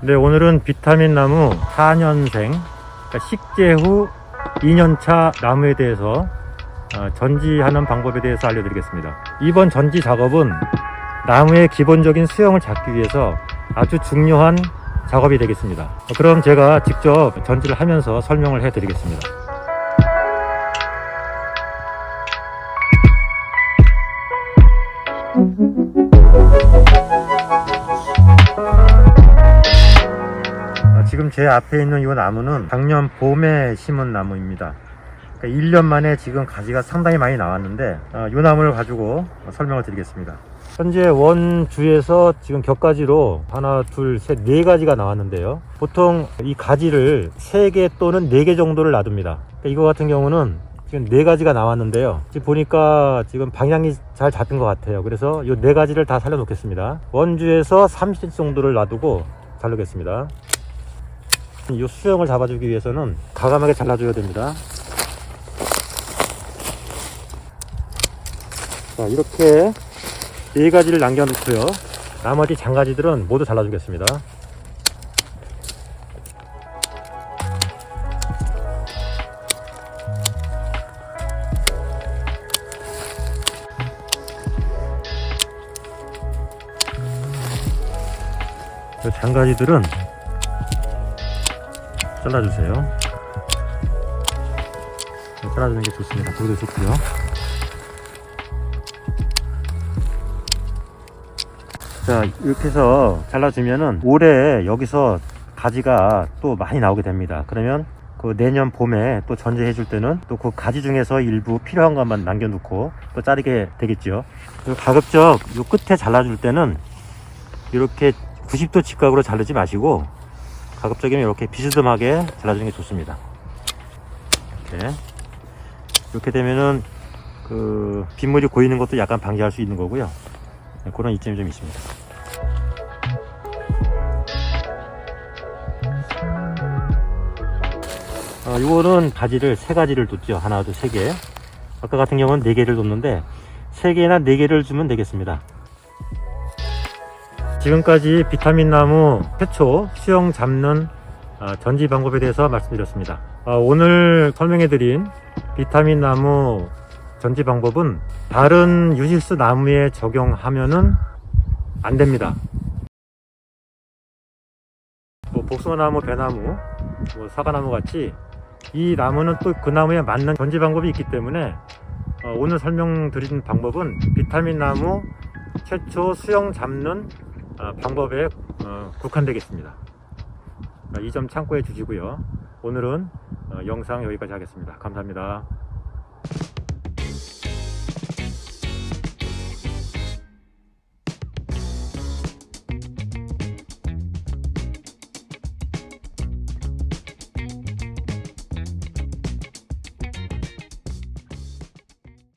네, 오늘은 비타민 나무 4년생, 그러니까 식재 후 2년차 나무에 대해서 어, 전지하는 방법에 대해서 알려드리겠습니다. 이번 전지 작업은 나무의 기본적인 수영을 잡기 위해서 아주 중요한 작업이 되겠습니다. 어, 그럼 제가 직접 전지를 하면서 설명을 해드리겠습니다. 지금 제 앞에 있는 이 나무는 작년 봄에 심은 나무입니다. 그러니까 1년 만에 지금 가지가 상당히 많이 나왔는데 이 나무를 가지고 설명을 드리겠습니다. 현재 원주에서 지금 격가지로 하나, 둘, 셋, 네 가지가 나왔는데요. 보통 이 가지를 세 개 또는 네 개 정도를 놔둡니다. 그러니까 이거 같은 경우는 지금 네 가지가 나왔는데요. 지금 보니까 지금 방향이 잘 잡힌 것 같아요. 그래서 이 네 가지를 다 살려놓겠습니다. 원주에서 30cm 정도를 놔두고 자르겠습니다. 이 수영을 잡아주기 위해서는 가감하게 잘라줘야 됩니다. 자, 이렇게 네 가지를 남겨놓고요. 나머지 장가지들은 모두 잘라주겠습니다. 이 장가지들은 잘라주세요. 네, 잘라주는 게 좋습니다. 보기도 좋고요. 자 이렇게 해서 잘라주면은 올해 여기서 가지가 또 많이 나오게 됩니다. 그러면 그 내년 봄에 또 전제해 줄 때는 또 그 가지 중에서 일부 필요한 것만 남겨놓고 또 자르게 되겠죠. 그리고 가급적 요 끝에 잘라줄 때는 이렇게 90도 직각으로 자르지 마시고 가급적이면 이렇게 비스듬하게 잘라주는 게 좋습니다. 이렇게 이렇게 되면은 그 빗물이 고이는 것도 약간 방지할 수 있는 거고요. 네, 그런 이점이 좀 있습니다. 어, 이거는 가지를 세 가지를 뒀죠. 하나, 둘, 세 개. 아까 같은 경우는 네 개를 뒀는데 세 개나 네 개를 주면 되겠습니다. 지금까지 비타민 나무 최초 수영 잡는 어, 전지 방법에 대해서 말씀드렸습니다. 어, 오늘 설명해드린 비타민 나무 전지 방법은 다른 유실수 나무에 적용하면은 안 됩니다. 뭐 복숭아나무, 배나무, 뭐 사과나무 같이 이 나무는 또 그 나무에 맞는 전지 방법이 있기 때문에 어, 오늘 설명드린 방법은 비타민 나무 최초 수영 잡는 어, 방법에 어, 국한되겠습니다. 이 점 참고해 주시고요. 오늘은 어, 영상 여기까지 하겠습니다. 감사합니다.